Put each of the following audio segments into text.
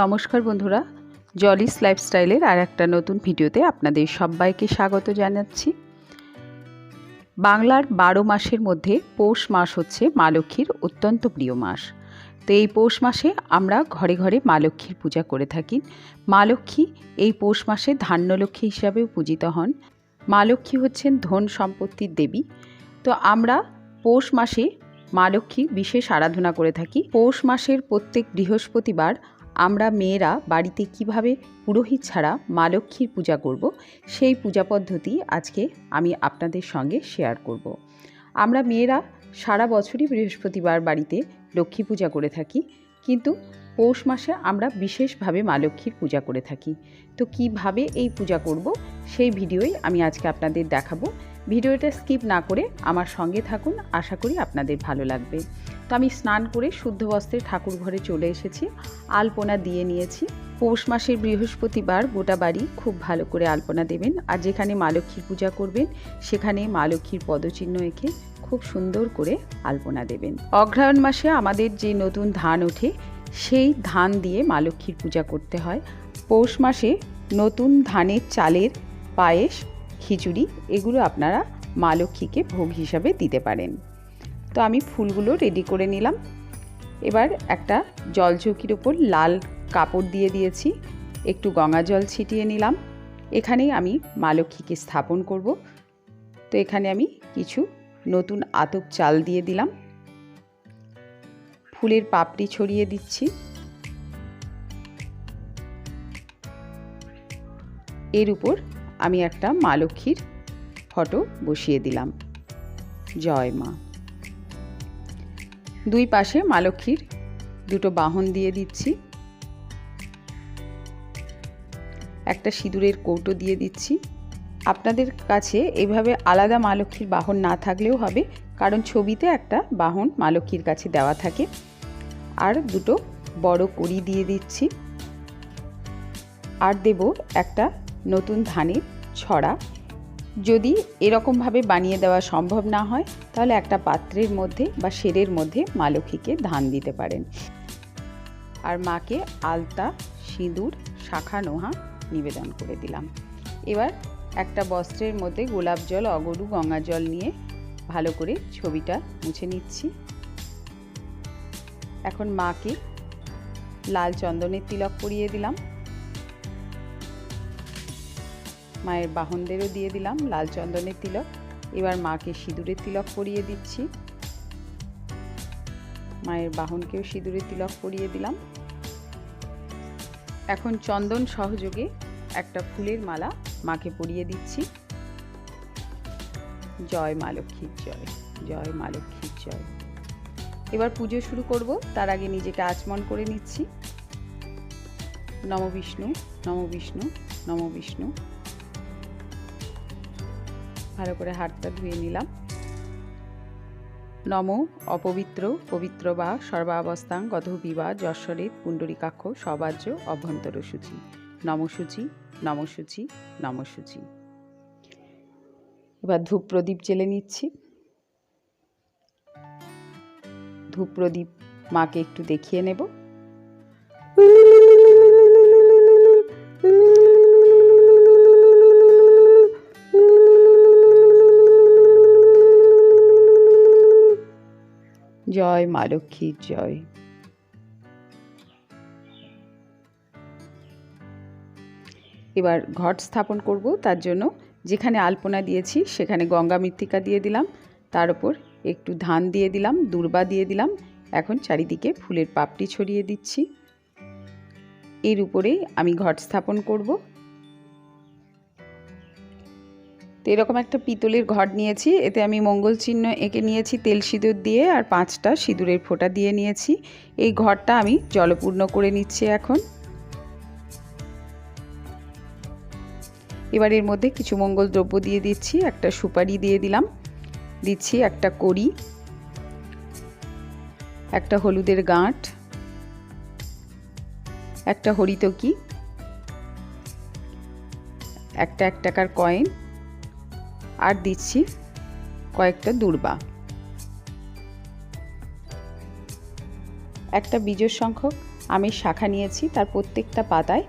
নমস্কার বন্ধুরা জলিস লাইফস্টাইলের আর একটা নতুন ভিডিওতে আপনাদের সবাইকে স্বাগত জানাচ্ছি। বাংলার বারো মাসের মধ্যে পৌষ মাস হচ্ছে মা লক্ষ্মীর অত্যন্ত প্রিয় মাস। তো এই পৌষ মাসে আমরা ঘরে ঘরে মা লক্ষ্মীর পূজা করে থাকি। মা লক্ষ্মী এই পৌষ মাসে ধান্যলক্ষ্মী হিসাবেও পূজিত হন। মা লক্ষ্মী হচ্ছেন ধন সম্পত্তির দেবী। তো আমরা পৌষ মাসে মা লক্ষ্মীর বিশেষ আরাধনা করে থাকি। পৌষ মাসের প্রত্যেক বৃহস্পতিবার আমরা মেয়েরা বাড়িতে কীভাবে পুরোহিত ছাড়া মা লক্ষ্মীর পূজা করব, সেই পূজা পদ্ধতি আজকে আমি আপনাদের সঙ্গে শেয়ার করব। আমরা মেয়েরা সারা বছরই বৃহস্পতিবার বাড়িতে লক্ষ্মী পূজা করে থাকি, কিন্তু পৌষ মাসে আমরা বিশেষভাবে মা লক্ষ্মীর পূজা করে থাকি। তো কীভাবে এই পূজা করব, সেই ভিডিওই আমি আজকে আপনাদের দেখাবো। ভিডিওটা স্কিপ না করে আমার সঙ্গে থাকুন, আশা করি আপনাদের ভালো লাগবে। তো আমি স্নান করে শুদ্ধ বস্ত্রে ঠাকুর ঘরে চলে এসেছি। আলপনা দিয়ে নিয়েছি। পৌষ মাসের বৃহস্পতিবার গোটা বাড়ি খুব ভালো করে আলপনা দেবেন। আর যেখানে মা লক্ষ্মীর পূজা করবেন, সেখানে মা লক্ষ্মীর পদচিহ্ন এঁকে খুব সুন্দর করে আলপনা দেবেন। অগ্রহায়ণ মাসে আমাদের যে নতুন ধান ওঠে, সেই ধান দিয়ে মা লক্ষ্মীর পূজা করতে হয়। পৌষ মাসে নতুন ধানের চালের পায়েস, খিচুড়ি, এগুলো আপনারা মা লক্ষ্মীকে ভোগ হিসাবে দিতে পারেন। তো আমি ফুলগুলো রেডি করে নিলাম। এবার একটা জল চৌকির ওপর লাল কাপড় দিয়ে দিয়েছি। একটু গঙ্গা জল ছিটিয়ে নিলাম। এখানেই আমি মা লক্ষ্মীকে স্থাপন করব। তো এখানে আমি কিছু নতুন আতপ চাল দিয়ে দিলাম। ফুলের পাপড়ি ছড়িয়ে দিচ্ছি। এর উপর আমি একটা মা লক্ষ্মীর ফটো বসিয়ে দিলাম। জয় মা। দুই পাশে মা লক্ষ্মীর দুটো বাহন দিয়ে দিচ্ছি। একটা সিঁদুরের কৌটো দিয়ে দিচ্ছি। আপনাদের কাছে এভাবে আলাদা মা লক্ষ্মীর বাহন না থাকলেও হবে, কারণ ছবিতে একটা বাহন মা লক্ষ্মীর কাছে দেওয়া থাকে। আর দুটো বড় কড়ি দিয়ে দিচ্ছি। আর দেব একটা নতুন ধানের ছড়া। যদি এরকমভাবে বানিয়ে দেওয়া সম্ভব না হয়, তাহলে একটা পাত্রের মধ্যে বা সেরের মধ্যে মা লক্ষ্মীকে ধান দিতে পারেন। আর মাকে আলতা, সিঁদুর, শাখা নোহা নিবেদন করে দিলাম। এবার একটা বস্ত্রের মধ্যে গোলাপ জল, অগরু, গঙ্গা জল নিয়ে ভালো করে ছবিটা মুছে নিচ্ছি। এখন মাকে লাল চন্দনের তিলক পরিয়ে দিলাম। মায়ের বাহনদেরও দিয়ে দিলাম, লাল চন্দনের তিলক। এবার মাকে সিঁদুরের তিলক পরিয়ে দিচ্ছি। মায়ের বাহনকেও সিঁদুরের তিলক পরিয়ে দিলাম। এখন চন্দন সহযোগে একটা ফুলের মালা মাকে পরিয়ে দিচ্ছি। জয় মা লক্ষ্মীর জয় জয় মা লক্ষ্মীর জয়। এবার পুজো শুরু করব, তার আগে নিজেকে আচমন করে নিচ্ছি। নম বিষ্ণু নম বিষ্ণু নম বিষ্ণু। ভালো করে হাতটা ধুয়ে নিলাম। নম, অপবিত্র, পবিত্র বা সর্বাবস্থাং গধ বিবা যশ্বরেত, পুণ্ডরিকাক্ষ, সবাজ্য, অভ্যন্তর সূচি। নমসূচি নমসূচি নমসূচি এবার ধূপ প্রদীপ জেলে নিচ্ছি। ধূপ প্রদীপ মাকে একটু দেখিয়ে নেব। জয় মা লক্ষ্মীর জয়। এবার ঘট স্থাপন করব, তার জন্য যেখানে আলপনা দিয়েছি সেখানে গঙ্গা মৃত্তিকা দিয়ে দিলাম, তার উপর একটু ধান দিয়ে দিলাম, দূর্বা দিয়ে দিলাম, এখন চারিদিকে ফুলের পাপড়ি ছড়িয়ে দিচ্ছি। এর উপরেই আমি ঘট স্থাপন করব তো এরকম একটা পিতলের ঘট নিয়েছি। এতে আমি মঙ্গল চিহ্ন এঁকে নিয়েছি, তেল সিঁদুর দিয়ে, আর পাঁচটা সিঁদুরের ফোঁটা দিয়ে নিয়েছি। এই ঘরটা আমি জলপূর্ণ করে নিচ্ছি এখন। এবার এর মধ্যে কিছু মঙ্গল দ্রব্য দিয়ে দিচ্ছি, একটা সুপারি দিয়ে দিলাম। দিচ্ছি একটা কড়ি, একটা হলুদের গাঁট, একটা হরিতকি, একটা এক টাকার কয়েন আর দিচ্ছি কয়েকটা দূর্বা। একটা বীজের সংখ্যক আমি শাখা নিয়েছি, তার প্রত্যেকটা পাতায়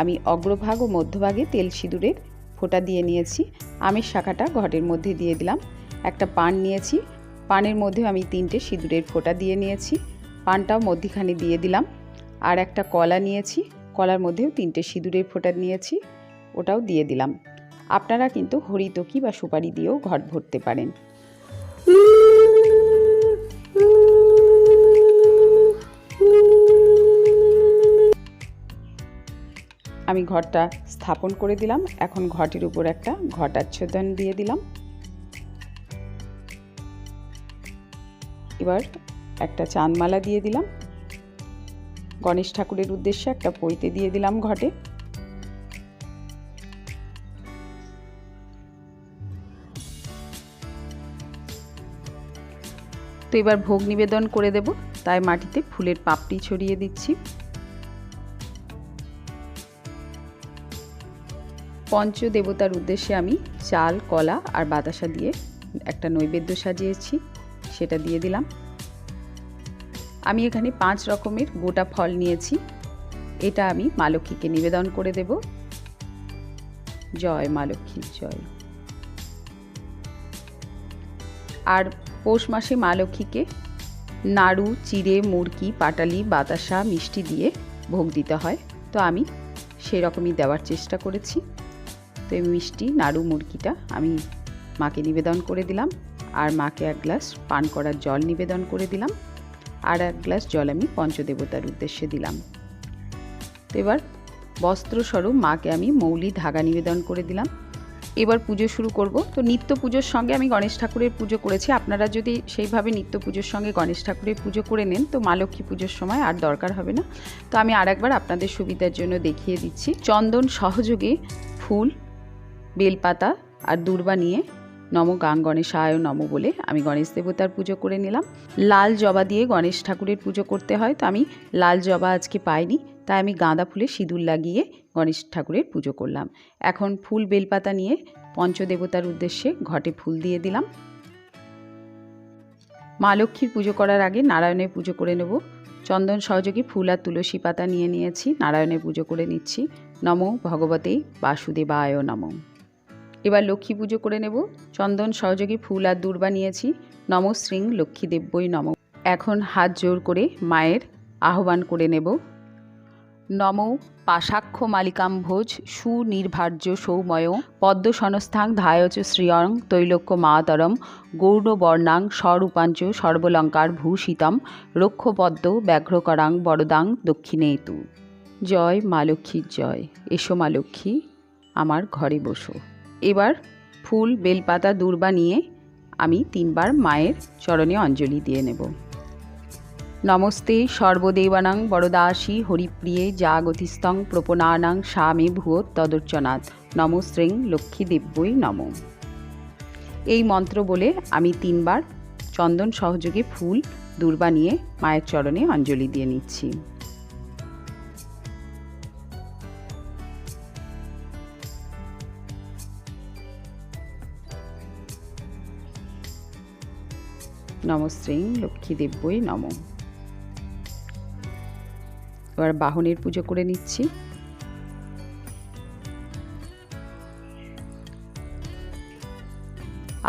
আমি অগ্রভাগ ও মধ্যভাগে তেল সিঁদুরের ফোঁটা দিয়ে নিয়েছি। আমের শাখাটা ঘটের মধ্যে দিয়ে দিলাম। একটা পান নিয়েছি, পানের মধ্যে আমি তিনটে সিঁদুরের ফোঁটা দিয়ে নিয়েছি। পানটাও মধ্যিখানে দিয়ে দিলাম। আর একটা কলা নিয়েছি, কলার মধ্যেও তিনটে সিঁদুরের ফোঁটা নিয়েছি, ওটাও দিয়ে দিলাম। আপনারা কিন্তু হরিতকি বা সুপারি দিয়েও ঘট ভরতে পারেন। আমি ঘরটা স্থাপন করে দিলাম। এখন ঘটের উপর একটা ঘটাচ্ছদন দিয়ে দিলাম। এবার একটা চাঁদমালা দিয়ে দিলাম। গণেশ ঠাকুরের উদ্দেশ্যে একটা পৈতে দিয়ে দিলাম ঘটে। তো এবার ভোগ নিবেদন করে দেব। তাই মাটিতে ফুলের পাপড়ি ছড়িয়ে দিচ্ছি। পঞ্চ দেবতার উদ্দেশ্যে আমি চাল, কলা আর বাতাসা দিয়ে একটা নৈবেদ্য সাজিয়েছি, সেটা দিয়ে দিলাম। আমি এখানে পাঁচ রকমের গোটা ফল নিয়েছি। এটা আমি মা লক্ষ্মীকে নিবেদন করে দেব। জয় মা লক্ষ্মীর জয়। আর পৌষ মাসে মা লক্ষ্মীকে নাড়ু, চিড়ে মুরকি পাটালি, বাতাসা, মিষ্টি দিয়ে ভোগ দিতে হয়। তো আমি সেই রকমই দেওয়ার চেষ্টা করেছি। তো এই মিষ্টি, নাড়ু, মুরগিটা আমি মাকে নিবেদন করে দিলাম আর মাকে এক গ্লাস পান করার জল নিবেদন করে দিলাম আর এক গ্লাস জল আমি পঞ্চদেবতার উদ্দেশ্যে দিলাম। তো এবার বস্ত্রস্বরূপ মাকে আমি মৌলি ধাগা নিবেদন করে দিলাম। এবার পুজো শুরু করব। তো নিত্য পুজোর সঙ্গে আমি গণেশ ঠাকুরের পুজো করেছি। আপনারা যদি সেইভাবে নিত্য পুজোর সঙ্গে গণেশ ঠাকুরের পুজো করে নেন, তো মা লক্ষ্মী পুজোর সময় আর দরকার হবে না। তো আমি আর একবার আপনাদের সুবিধার জন্য দেখিয়ে দিচ্ছি। চন্দন সহযোগে ফুল, বেলপাতা আর দূর্বা নিয়ে নম গাং গণেশায় নম বলে আমি গণেশ দেবতার পুজো করে নিলাম। লাল জবা দিয়ে গণেশ ঠাকুরের পুজো করতে হয়। তো আমি লাল জবা আজকে পাইনি। তাই আমি গাঁদা ফুলে সিঁদুর লাগিয়ে গণেশ ঠাকুরের পুজো করলাম। এখন ফুল বেলপাতা নিয়ে পঞ্চদেবতার উদ্দেশ্যে ঘটে ফুল দিয়ে দিলাম। মা লক্ষ্মীর পুজো করার আগে নারায়ণের পুজো করে নেব। চন্দন সহযোগী ফুল আর তুলসী পাতা নিয়ে নিয়েছি, নারায়ণের পুজো করে নিচ্ছি। নম ভগবতে বাসুদেবায় নম। এবার লক্ষ্মী পুজো করে নেব। চন্দন সহযোগী ফুল আর দূর্বা নিয়েছি। নম শ্রীং লক্ষ্মী দেব্যই নম। এখন হাত জোর করে মায়ের আহ্বান করে নেব। নম পাশাক্ষ মালিকাম ভোজ সুনির্ভার্য সৌময় পদ্ম সংস্থাং ধায়চ শ্রিয়ং তৈলক্য মাতরম গৌড়বর্ণাং স্বরূপাঞ্চ সর্বলঙ্কার ভূষিতম রক্ষপদ্ম ব্যাঘ্রকরাং বরদাং দক্ষিণেতু। জয় মা লক্ষ্মীর জয়। এসো মা লক্ষ্মী, আমার ঘরে বসো। এবার ফুল, বেলপাতা, দূর্বা নিয়ে আমি তিনবার মায়ের চরণে অঞ্জলি দিয়ে নেব। নমস্তে, সর্বদেবানাং বরদাসী হরিপ্রিয়ে জাগতিস্তং প্রপনানাং স্বামী ভূয় তদর্চনাথ। নমস্ত্রেং লক্ষ্মী দেব্যই নম। এই মন্ত্র বলে আমি তিনবার চন্দন সহযোগে ফুল, দূর্বা নিয়ে মায়ের চরণে অঞ্জলি দিয়ে নিচ্ছি। নমস্ত্রেং লক্ষ্মী দেব্যই নম। এবার বাহনের পুজো করে নিচ্ছি।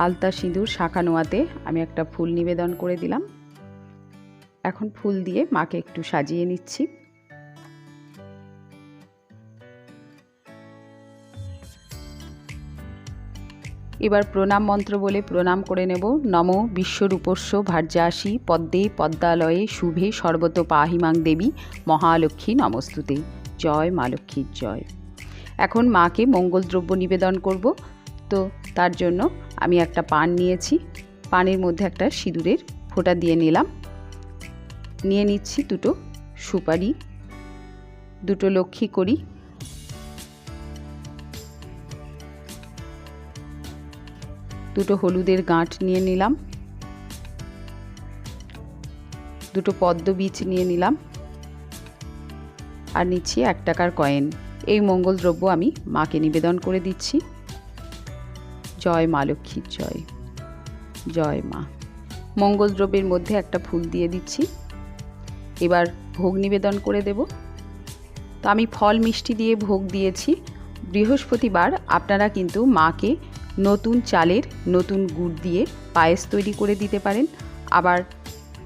আলতা সিঁদুর শাখা নোয়াতে আমি একটা ফুল নিবেদন করে দিলাম। এখন ফুল দিয়ে মাকে একটু সাজিয়ে নিচ্ছি। এবার প্রণাম মন্ত্র বলে প্রণাম করে নেব। নম বিশ্বরূপস্য ভার্যাসী পদ্মে পদ্মালয়ে শুভে সর্বত পাহিমাং দেবী মহালক্ষ্মী নমস্তুতে। জয় মা লক্ষ্মীর জয়। এখন মাকে মঙ্গল দ্রব্য নিবেদন করব। তো তার জন্য আমি একটা পান নিয়েছি। পানের মধ্যে একটা সিঁদুরের ফোঁটা দিয়ে নিলাম। নিয়ে নিচ্ছি দুটো সুপারি, দুটো লক্ষ্মী করি দুটো হলুদের গাঁট নিয়ে নিলাম। দুটো পদ্ম বীজ নিয়ে নিলাম। আর নিচ্ছি এক টাকার কয়েন। এই মঙ্গল দ্রব্য আমি মাকে নিবেদন করে দিচ্ছি। জয় মা লক্ষ্মীর জয়। জয় মা। মঙ্গল দ্রব্যের মধ্যে একটা ফুল দিয়ে দিচ্ছি। এবার ভোগ নিবেদন করে দেব। তো আমি ফল মিষ্টি দিয়ে ভোগ দিয়েছি। বৃহস্পতিবার আপনারা কিন্তু মাকে নতুন চালের নতুন গুড় দিয়ে পায়েস তৈরি করে দিতে পারেন। আবার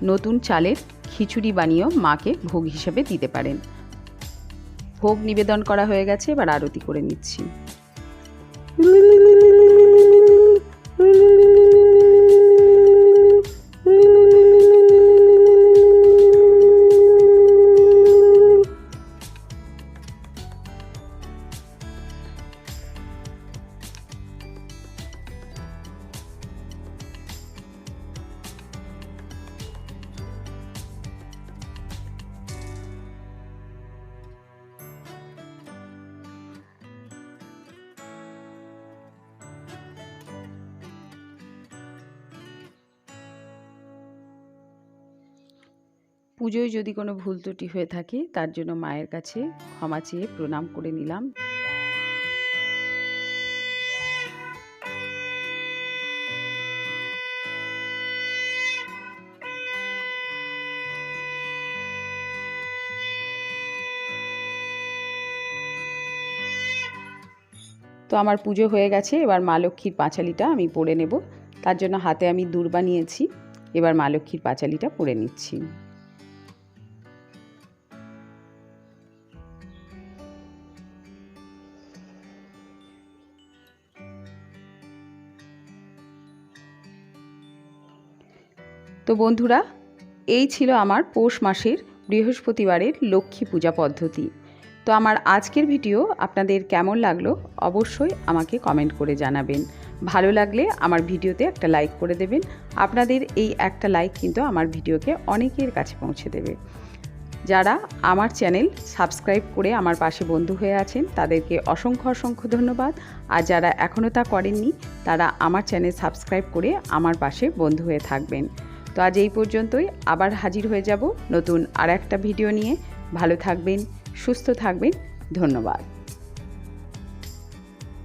নতুন চালের খিচুড়ি বানিয়েও মাকে ভোগ হিসেবে দিতে পারেন। ভোগ নিবেদন করা হয়ে গেছে, এবার আরতি করে নিচ্ছি। পুজোয় যদি কোনো ভুল ত্রুটি হয়ে থাকে, তার জন্য মায়ের কাছে ক্ষমা চেয়ে প্রণাম করে নিলাম। তো আমার পুজো হয়ে গেছে, এবার মা লক্ষ্মীর পাঁচালিটা আমি পরে নেব। তার জন্য হাতে আমি দূর্বা নিয়েছি এবার মা লক্ষ্মীর পাঁচালিটা পরে নিচ্ছি। তো বন্ধুরা, এই ছিল আমার পৌষ মাসের বৃহস্পতিবারের লক্ষ্মী পূজা পদ্ধতি। তো আমার আজকের ভিডিও আপনাদের কেমন লাগল অবশ্যই আমাকে কমেন্ট করে জানাবেন। ভালো লাগলে আমার ভিডিওতে একটা লাইক করে দেবেন। আপনাদের এই একটা লাইক কিন্তু আমার ভিডিওকে অনেকের কাছে পৌঁছে দেবে। যারা আমার চ্যানেল সাবস্ক্রাইব করে আমার পাশে বন্ধু হয়ে আছেন, তাদেরকে অসংখ্য অসংখ্য ধন্যবাদ। আর যারা এখনও তা করেননি, তারা আমার চ্যানেল সাবস্ক্রাইব করে আমার পাশে বন্ধু হয়ে থাকবেন। তো আজ এই পর্যন্তই। আবার হাজির হয়ে যাব নতুন আর একটা ভিডিও নিয়ে। ভালো থাকবেন, সুস্থ থাকবেন। ধন্যবাদ।